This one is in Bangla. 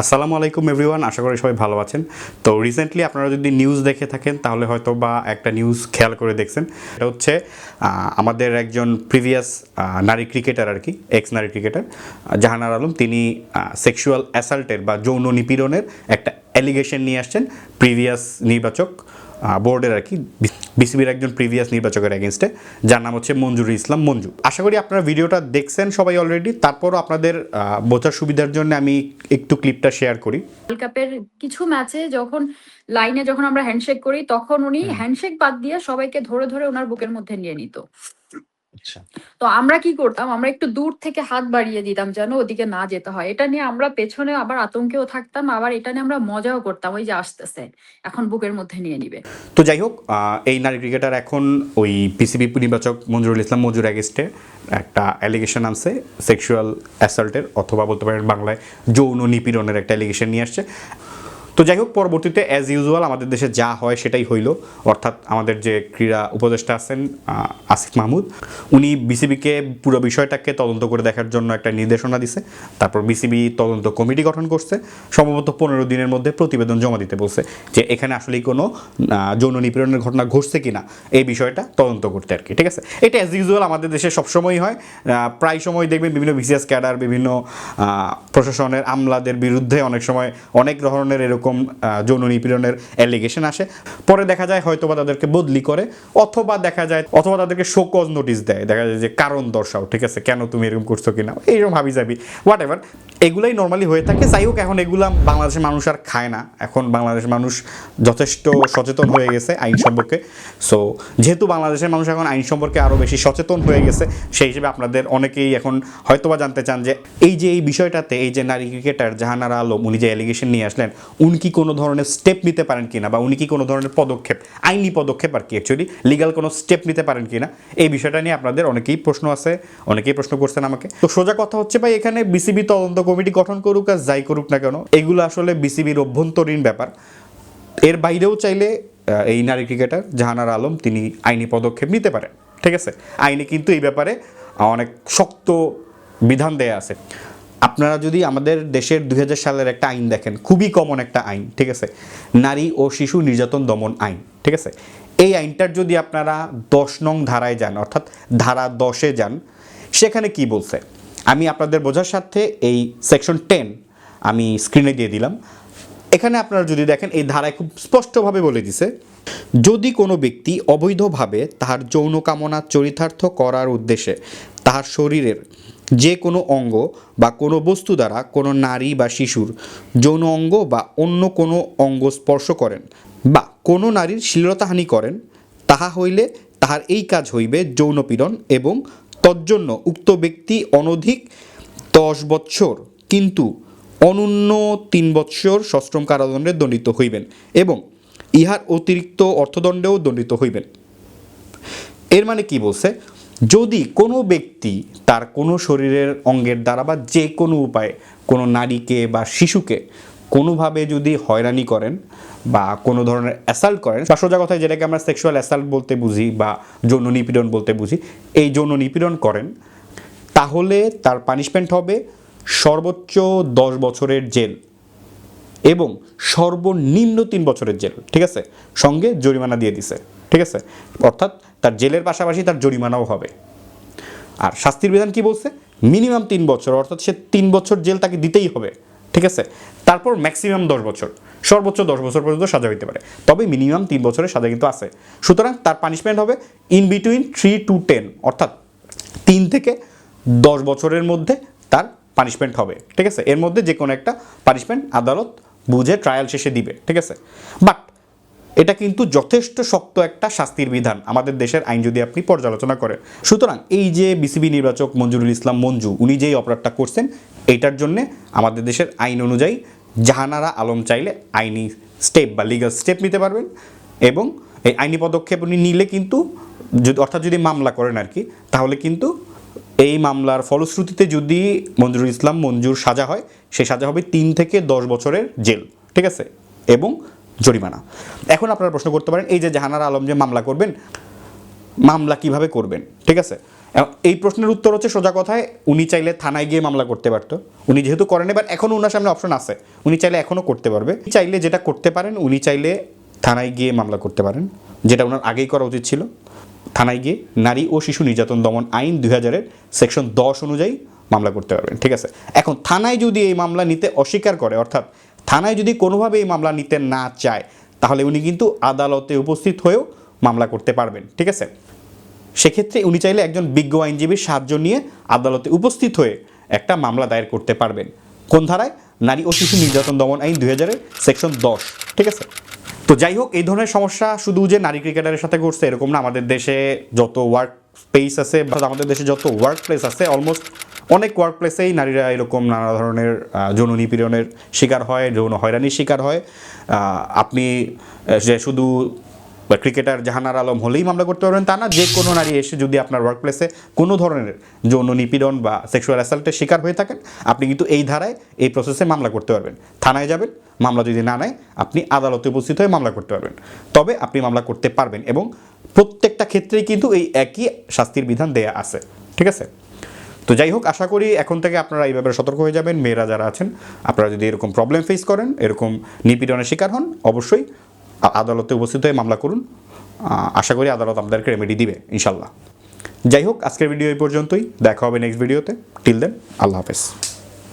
আসসালামু আলাইকুম এভরিওয়ান, আশা করি সবাই ভালো আছেন। তো রিসেন্টলি আপনারা যদি নিউজ দেখে থাকেন, তাহলে হয়তো বা একটা নিউজ খেয়াল করে দেখছেন। এটা হচ্ছে আমাদের একজন প্রিভিয়াস নারী ক্রিকেটার আর কি এক্স নারী ক্রিকেটার জাহানার আলম। তিনি সেক্সুয়াল অ্যাসাল্টের বা যৌন নিপীড়নের একটা অ্যালিগেশন নিয়ে আসছেন প্রিভিয়াস নির্বাচক বোর্ডের আর কি বিসিবির একজন প্রিভিয়াস নির্বাচকের এগেনস্টে যার নাম হচ্ছে মঞ্জুর ইসলাম মঞ্জু। আশা করি আপনারা ভিডিওটা দেখছেন সবাই অলরেডি তারপরও আপনাদের বোঝার সুবিধার জন্য আমি একটু ক্লিপটা শেয়ার করি। ওয়ার্ল্ড কাপের কিছু ম্যাচে যখন লাইনে যখন আমরা হ্যান্ডশেক করি তখন উনি হ্যান্ডশেক বাদ দিয়ে সবাইকে ধরে ধরে ওনার বুকের মধ্যে নিয়ে নিত। তো আমরা কি করতাম? আমরা একটু দূর থেকে হাত বাড়িয়ে দিতাম যেন ওদিকে না যেতে হয়। এটা নিয়ে আমরা পেছনে আবার আতঙ্কেও থাকতাম আবার এটা নিয়ে আমরা মজাও করতাম। ওই যে আসতেছে এখন বুকের মধ্যে নিয়ে নিবে। তো যাই হোক এই নারী ক্রিকেটার এখন ওই পিসিবি নির্বাচক মঞ্জুরুল ইসলাম মঞ্জুর অ্যাগেস্টে একটা অ্যালিগেশন আনছে সেক্সুয়াল অ্যাসাল্টের অথবা বলতে পারেন বাংলায় যৌন নিপীড়নের একটা অ্যালিগেশন নিয়ে আসছে। তো যাই হোক, পরবর্তীতে অ্যাজ ইউজুয়াল আমাদের দেশে যা হয় সেটাই হইল। অর্থাৎ আমাদের যে ক্রীড়া উপদেষ্টা আছেন আসিফ মাহমুদ, উনি বিসিবিকে পুরো বিষয়টাকে তদন্ত করে দেখার জন্য একটা নির্দেশনা দিছে। তারপর বিসিবি তদন্ত কমিটি গঠন করছে। সম্ভবত পনেরো দিনের মধ্যে প্রতিবেদন জমা দিতে বলছে যে এখানে আসলেই কোনো যৌন নিপীড়নের ঘটনা ঘটছে কিনা, এই বিষয়টা তদন্ত করতে আর কি, ঠিক আছে? এটা অ্যাজ ইউজুয়াল আমাদের দেশে সবসময়ই হয়। প্রায় সময় দেখবেন বিভিন্ন বিসিএস ক্যাডার, বিভিন্ন প্রশাসনের আমলাদের বিরুদ্ধে অনেক সময় অনেক ধরনের এরকম আহ, যৌন নিপীড়নের অ্যালিগেশন আসে। পরে দেখা যায় হয়তো বা তাদেরকে বদলি করে অথবা দেখা যায় অথবা তাদেরকে শোকজ নোটিশ দেয়। দেখা যায় যে কারণ দর্শাও ঠিক আছে? কেন তুমি এরকম করছ কিনা? এইরকম হাবি যাবি হোয়াট এভার এগুলাই নর্মালি হয়ে থাকে। যাই হোক এখন এগুলা বাংলাদেশের মানুষ আর খায় না। এখন বাংলাদেশের মানুষ যথেষ্ট সচেতন হয়ে গেছে আইন সম্পর্কে। সো যেহেতু বাংলাদেশের মানুষ এখন আইন সম্পর্কে আরও বেশি সচেতন হয়ে গেছে সেই হিসেবে আপনাদের অনেকেই এখন হয়তোবা জানতে চান যে এই যে এই বিষয়টাতে এই যে নারী ক্রিকেটার জাহানারা আলম উনি যে অ্যালিগেশন নিয়ে আসলেন উনি কি কোনো ধরনের স্টেপ নিতে পারেন কিনা বা উনি কি কোনো ধরনের পদক্ষেপ, আইনি পদক্ষেপ আর কি অ্যাকচুয়ালি লিগাল কোনো স্টেপ নিতে পারেন কিনা, এই বিষয়টা নিয়ে আপনাদের অনেকেই প্রশ্ন আছে, অনেকেই প্রশ্ন করছেন আমাকে। তো সোজা কথা হচ্ছে ভাই, এখানে বিসিবি তদন্ত কমিটি গঠন করুক আর যাই করুক না কেন, এগুলো আসলে বিসিবির অভ্যন্তরীণ ব্যাপার। এর বাইরেও চাইলে এই নারী ক্রিকেটার জাহানার আলম, তিনি আইনি পদক্ষেপ নিতে পারেন, ঠিক আছে? আইনে কিন্তু এই ব্যাপারে অনেক শক্ত বিধান দেয়া আছে। আপনারা যদি আমাদের দেশের দুই হাজার সালের একটা আইন দেখেন, খুবই কমন একটা আইন, ঠিক আছে? নারী ও শিশু নির্যাতন দমন আইন, ঠিক আছে? এই আইনটার যদি আপনারা দশ নং ধারায় যান, অর্থাৎ ধারা দশে যান, সেখানে কি বলছে? আমি আপনাদের বোঝার সাথে এই সেকশন টেন আমি স্ক্রিনে দিয়ে দিলাম। এখানে আপনারা যদি দেখেন, এই ধারায় খুব স্পষ্টভাবে বলে দিছে, যদি কোনো ব্যক্তি অবৈধভাবে তাহার যৌন কামনা চরিতার্থ করার উদ্দেশ্যে তাহার শরীরের যে কোনো অঙ্গ বা কোনো বস্তু দ্বারা কোনো নারী বা শিশুর যৌন অঙ্গ বা অন্য কোনো অঙ্গ স্পর্শ করেন বা কোনো নারীর শ্লীলতাহানি করেন, তাহা হইলে তাহার এই কাজ হইবে যৌনপীড়ন এবং তজ্জন্য উক্ত ব্যক্তি অনধিক দশ বৎসর কিন্তু অনূন্য তিন বৎসর সশ্রম কারাদণ্ডে দণ্ডিত হইবেন এবং ইহার অতিরিক্ত অর্থদণ্ডেও দণ্ডিত হইবেন। এর মানে কি বলছে? যদি কোনো ব্যক্তি তার কোনো শরীরের অঙ্গের দ্বারা বা যে কোনো উপায়ে কোনো নারীকে বা শিশুকে কোনোভাবে যদি হয়রানি করেন বা কোনো ধরনের অ্যাসাল্ট করেন, বা সোজা কথায় যেটাকে আমরা সেক্সুয়াল অ্যাসাল্ট বলতে বুঝি বা যৌন নিপীড়ন বলতে বুঝি, এই যৌন নিপীড়ন করেন, তাহলে তার পানিশমেন্ট হবে সর্বোচ্চ দশ বছরের জেল এবং সর্বনিম্ন তিন বছরের জেল, ঠিক আছে? সঙ্গে জরিমানা দিয়ে দিছে। ঠিক আছে? অর্থাৎ তার জেলের পাশাপাশি তার জরিমানাও হবে। আর শাস্তির বিধান কি বলছে? মিনিমাম তিন বছর, অর্থাৎ সে তিন বছর জেল তাকে দিতেই হবে। ঠিক আছে? তারপর ম্যাক্সিমাম দশ বছর, সর্বোচ্চ দশ বছর পর্যন্ত সাজা হইতে পারে। তবে মিনিমাম তিন বছরের সাজা কিন্তু আছে। সুতরাং তার পানিশমেন্ট হবে in between three to ten অর্থাৎ তিন থেকে দশ বছরের মধ্যে তার পানিশমেন্ট হবে। ঠিক আছে? এর মধ্যে যে কোনো একটা পানিশমেন্ট আদালত বুঝে ট্রায়াল শেষে দিবে। ঠিক আছে? বাট এটা কিন্তু যথেষ্ট শক্ত একটা শাস্তির বিধান আমাদের দেশের আইন যদি আপনি পর্যালোচনা করেন। সুতরাং এই যে বিসিবি নির্বাচক মঞ্জুরুল ইসলাম মঞ্জু, উনি যেই অপরাধটা করছেন, এটার জন্য আমাদের দেশের আইন অনুযায়ী জাহানারা আলম চাইলে আইনি স্টেপ বা লিগাল স্টেপ নিতে পারবেন এবং এই আইনি পদক্ষেপ উনি নিলে কিন্তু যদি, অর্থাৎ যদি মামলা করেন আর কি, তাহলে কিন্তু এই মামলার ফলশ্রুতিতে যদি মঞ্জুরুল ইসলাম মঞ্জুর সাজা হয় সেই সাজা হবে তিন থেকে দশ বছরের জেল, ঠিক আছে? এবং জরিমানা। এখন আপনারা প্রশ্ন করতে পারেন, এই যে জাহানার আলম যে মামলা করবেন, মামলা কীভাবে করবেন? ঠিক আছে? এই প্রশ্নের উত্তর হচ্ছে সোজা কথায়, উনি চাইলে থানায় গিয়ে মামলা করতে পারতো। উনি যেহেতু করেন, এবার এখনও ওনার সামনে অপশন আছে। উনি চাইলে এখনও করতে পারবে। চাইলে যেটা করতে পারেন, উনি চাইলে থানায় গিয়ে মামলা করতে পারেন। যেটা ওনার আগেই করা উচিত ছিল। থানায় গিয়ে নারী ও শিশু নির্যাতন দমন আইন দুই হাজারের সেকশন দশ অনুযায়ী মামলা করতে পারবেন। ঠিক আছে? এখন থানায় যদি এই মামলা নিতে অস্বীকার করে, অর্থাৎ থানায় যদি কোনোভাবে এই মামলা নিতে না চায়, তাহলে উনি কিন্তু আদালতে উপস্থিত হয়েও মামলা করতে পারবেন, ঠিক আছে? সেক্ষেত্রে উনি চাইলে একজন বিজ্ঞ আইনজীবীর সাহায্য নিয়ে আদালতে উপস্থিত হয়ে একটা মামলা দায়ের করতে পারবেন। কোন ধারায়? নারী ও শিশু নির্যাতন দমন আইন দুই হাজারের সেকশন দশ, ঠিক আছে? তো যাই হোক, এই ধরনের সমস্যা শুধু যে নারী ক্রিকেটারের সাথে ঘটছে এরকম না। আমাদের দেশে যত ওয়ার্ক স্পেস আছে, বা আমাদের দেশে যত ওয়ার্ক প্লেস আছে অলমোস্ট অনেক ওয়ার্ক প্লেসেই নারীরা এরকম নানা ধরনের যৌন নিপীড়নের শিকার হয়, যৌন হয়রানির শিকার হয়। আপনি যে শুধু ক্রিকেটার জাহানার আলম হলেই মামলা করতে পারবেন, তা না, যে কোনো নারী এসে যদি আপনার ওয়ার্ক প্লেসে কোনো ধরনের যৌন নিপীড়ন বা সেক্সুয়াল অ্যাসাল্টের শিকার হয়ে থাকেন, আপনি কিন্তু এই ধারায় এই প্রসেসে মামলা করতে পারবেন। থানায় যাবেন, মামলা যদি না নেয়, আপনি আদালতে উপস্থিত হয়ে মামলা করতে পারবেন। তবে আপনি মামলা করতে পারবেন এবং প্রত্যেকটা ক্ষেত্রেই কিন্তু এই একই শাস্তির বিধান দেয়া আছে। ঠিক আছে? তো যাই হোক, আশা করি এখন থেকে আপনারা এই ব্যাপারে সতর্ক হয়ে যাবেন। মেয়েরা যারা আছেন, আপনারা যদি এরকম প্রবলেম ফেস করেন, এরকম নিপীড়নের শিকার হন, অবশ্যই আদালতে উপস্থিত হয়ে মামলা করুন। আশা করি আদালত আপনাদেরকে রেমেডি দিবে, ইনশাল্লাহ। যাই হোক, আজকের ভিডিও এই পর্যন্তই। দেখা হবে নেক্সট ভিডিওতে টিল দেন আল্লাহ হাফেজ।